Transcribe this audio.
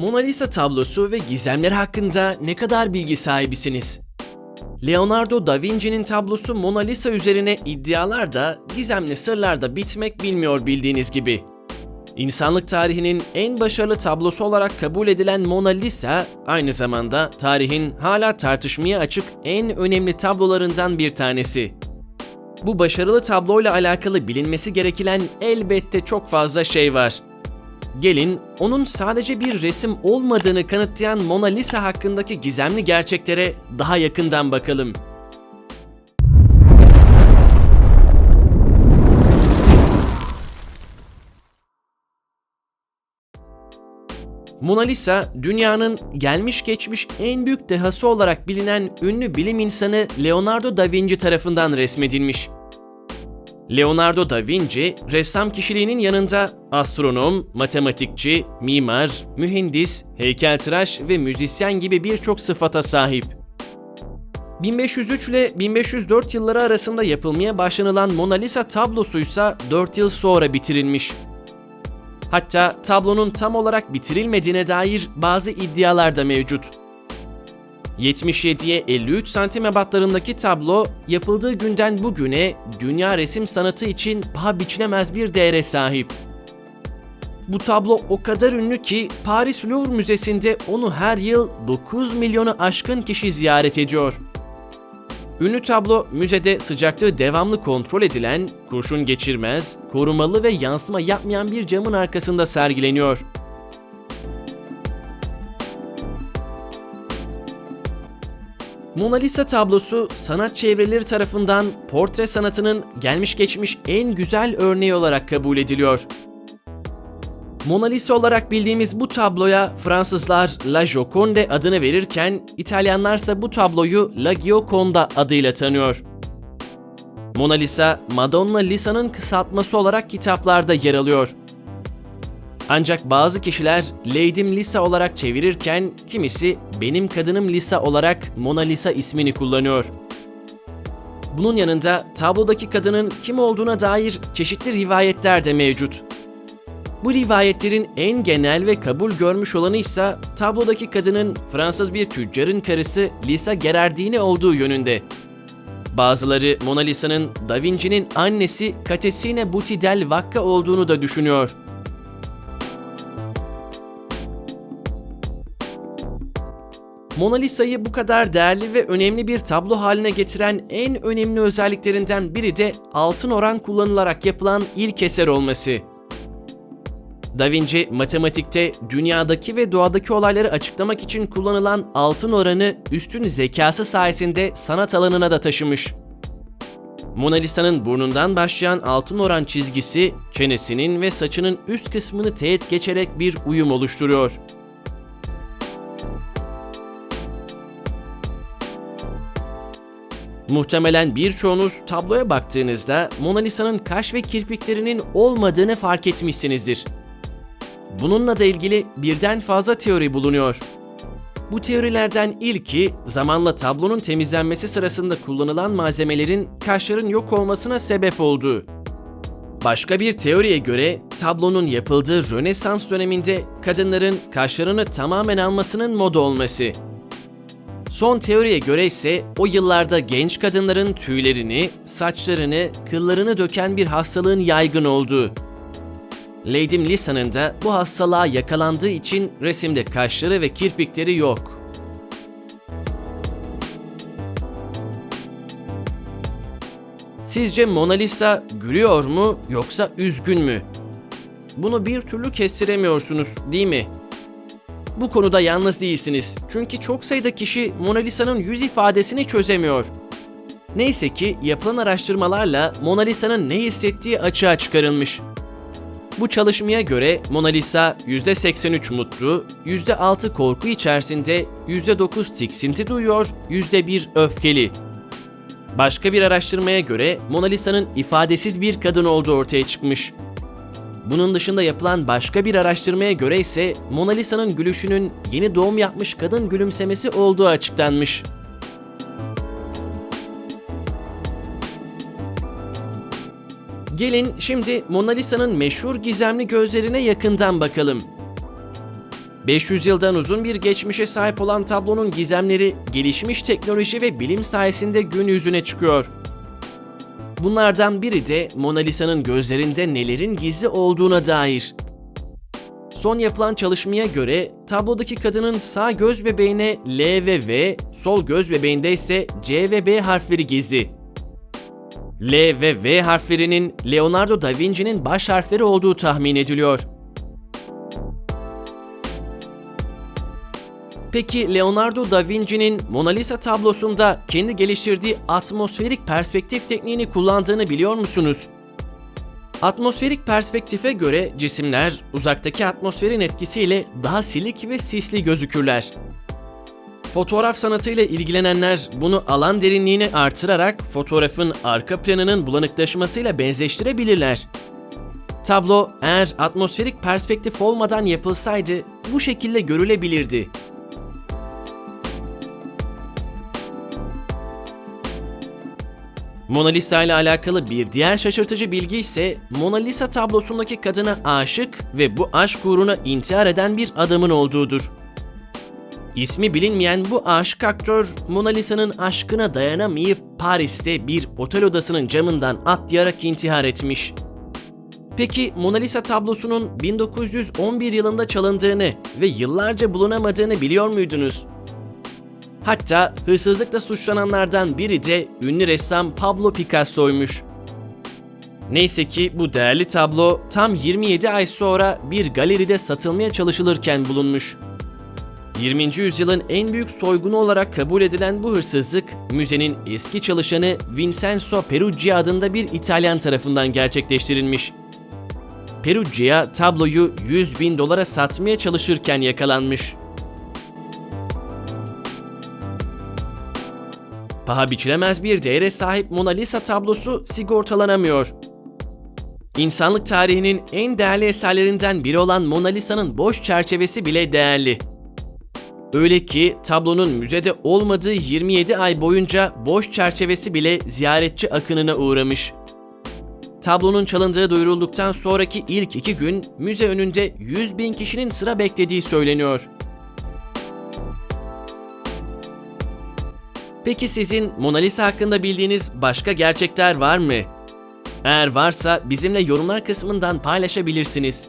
Mona Lisa tablosu ve gizemleri hakkında ne kadar bilgi sahibisiniz? Leonardo da Vinci'nin tablosu Mona Lisa üzerine iddialar da gizemli sırlar da bitmek bilmiyor bildiğiniz gibi. İnsanlık tarihinin en başarılı tablosu olarak kabul edilen Mona Lisa, aynı zamanda tarihin hala tartışmaya açık en önemli tablolarından bir tanesi. Bu başarılı tabloyla alakalı bilinmesi gereken elbette çok fazla şey var. Gelin onun sadece bir resim olmadığını kanıtlayan Mona Lisa hakkındaki gizemli gerçeklere daha yakından bakalım. Mona Lisa, dünyanın gelmiş geçmiş en büyük dehası olarak bilinen ünlü bilim insanı Leonardo da Vinci tarafından resmedilmiş. Leonardo da Vinci, ressam kişiliğinin yanında astronom, matematikçi, mimar, mühendis, heykeltıraş ve müzisyen gibi birçok sıfata sahip. 1503 ile 1504 yılları arasında yapılmaya başlanılan Mona Lisa tablosuysa 4 yıl sonra bitirilmiş. Hatta tablonun tam olarak bitirilmediğine dair bazı iddialar da mevcut. 77'ye 53 santim ebatlarındaki tablo yapıldığı günden bugüne dünya resim sanatı için paha biçilemez bir değere sahip. Bu tablo o kadar ünlü ki Paris Louvre Müzesi'nde onu her yıl 9 milyonu aşkın kişi ziyaret ediyor. Ünlü tablo müzede sıcaklığı devamlı kontrol edilen, kurşun geçirmez, korumalı ve yansıma yapmayan bir camın arkasında sergileniyor. Mona Lisa tablosu sanat çevreleri tarafından portre sanatının gelmiş geçmiş en güzel örneği olarak kabul ediliyor. Mona Lisa olarak bildiğimiz bu tabloya Fransızlar La Joconde adını verirken İtalyanlarsa bu tabloyu La Gioconda adıyla tanıyor. Mona Lisa, Madonna Lisa'nın kısaltması olarak kitaplarda yer alıyor. Ancak bazı kişiler Lady'm Lisa olarak çevirirken kimisi Benim Kadınım Lisa olarak Mona Lisa ismini kullanıyor. Bunun yanında tablodaki kadının kim olduğuna dair çeşitli rivayetler de mevcut. Bu rivayetlerin en genel ve kabul görmüş olanı ise tablodaki kadının Fransız bir tüccarın karısı Lisa Gerardini olduğu yönünde. Bazıları Mona Lisa'nın Da Vinci'nin annesi Catesina Buti del Vacca olduğunu da düşünüyor. Mona Lisa'yı bu kadar değerli ve önemli bir tablo haline getiren en önemli özelliklerinden biri de altın oran kullanılarak yapılan ilk eser olması. Da Vinci matematikte dünyadaki ve doğadaki olayları açıklamak için kullanılan altın oranı üstün zekası sayesinde sanat alanına da taşımış. Mona Lisa'nın burnundan başlayan altın oran çizgisi çenesinin ve saçının üst kısmını teğet geçerek bir uyum oluşturuyor. Muhtemelen birçoğunuz tabloya baktığınızda Mona Lisa'nın kaş ve kirpiklerinin olmadığını fark etmişsinizdir. Bununla da ilgili birden fazla teori bulunuyor. Bu teorilerden ilki zamanla tablonun temizlenmesi sırasında kullanılan malzemelerin kaşların yok olmasına sebep olduğu. Başka bir teoriye göre tablonun yapıldığı Rönesans döneminde kadınların kaşlarını tamamen almasının moda olması. Son teoriye göre ise o yıllarda genç kadınların tüylerini, saçlarını, kıllarını döken bir hastalığın yaygın olduğu. Lady Lisa'nın da bu hastalığa yakalandığı için resimde kaşları ve kirpikleri yok. Sizce Mona Lisa gülüyor mu yoksa üzgün mü? Bunu bir türlü kestiremiyorsunuz, değil mi? Bu konuda yalnız değilsiniz. Çünkü çok sayıda kişi Mona Lisa'nın yüz ifadesini çözemiyor. Neyse ki yapılan araştırmalarla Mona Lisa'nın ne hissettiği açığa çıkarılmış. Bu çalışmaya göre Mona Lisa %83 mutlu, %6 korku içerisinde, %9 tiksinti duyuyor, %1 öfkeli. Başka bir araştırmaya göre Mona Lisa'nın ifadesiz bir kadın olduğu ortaya çıkmış. Bunun dışında yapılan başka bir araştırmaya göre ise Mona Lisa'nın gülüşünün yeni doğum yapmış kadın gülümsemesi olduğu açıklanmış. Gelin şimdi Mona Lisa'nın meşhur gizemli gözlerine yakından bakalım. 500 yıldan uzun bir geçmişe sahip olan tablonun gizemleri gelişmiş teknoloji ve bilim sayesinde gün yüzüne çıkıyor. Bunlardan biri de Mona Lisa'nın gözlerinde nelerin gizli olduğuna dair. Son yapılan çalışmaya göre tablodaki kadının sağ göz bebeğine L ve V, sol göz bebeğinde ise C ve B harfleri gizli. L ve V harflerinin Leonardo da Vinci'nin baş harfleri olduğu tahmin ediliyor. Peki Leonardo da Vinci'nin Mona Lisa tablosunda kendi geliştirdiği atmosferik perspektif tekniğini kullandığını biliyor musunuz? Atmosferik perspektife göre cisimler uzaktaki atmosferin etkisiyle daha silik ve sisli gözükürler. Fotoğraf sanatıyla ilgilenenler bunu alan derinliğini artırarak fotoğrafın arka planının bulanıklaşmasıyla benzeştirebilirler. Tablo eğer atmosferik perspektif olmadan yapılsaydı bu şekilde görülebilirdi. Mona Lisa ile alakalı bir diğer şaşırtıcı bilgi ise Mona Lisa tablosundaki kadına aşık ve bu aşk uğruna intihar eden bir adamın olduğudur. İsmi bilinmeyen bu aşık aktör Mona Lisa'nın aşkına dayanamayıp Paris'te bir otel odasının camından atlayarak intihar etmiş. Peki Mona Lisa tablosunun 1911 yılında çalındığını ve yıllarca bulunamadığını biliyor muydunuz? Hatta hırsızlıkla suçlananlardan biri de ünlü ressam Pablo Picasso'ymuş. Neyse ki bu değerli tablo tam 27 ay sonra bir galeride satılmaya çalışılırken bulunmuş. 20. yüzyılın en büyük soygunu olarak kabul edilen bu hırsızlık, müzenin eski çalışanı Vincenzo Peruggia adında bir İtalyan tarafından gerçekleştirilmiş. Peruggia tabloyu 100 bin dolara satmaya çalışırken yakalanmış. Paha biçilemez bir değere sahip Mona Lisa tablosu sigortalanamıyor. İnsanlık tarihinin en değerli eserlerinden biri olan Mona Lisa'nın boş çerçevesi bile değerli. Öyle ki tablonun müzede olmadığı 27 ay boyunca boş çerçevesi bile ziyaretçi akınına uğramış. Tablonun çalındığı duyurulduktan sonraki ilk iki gün müze önünde 100 bin kişinin sıra beklediği söyleniyor. Peki sizin Mona Lisa hakkında bildiğiniz başka gerçekler var mı? Eğer varsa bizimle yorumlar kısmından paylaşabilirsiniz.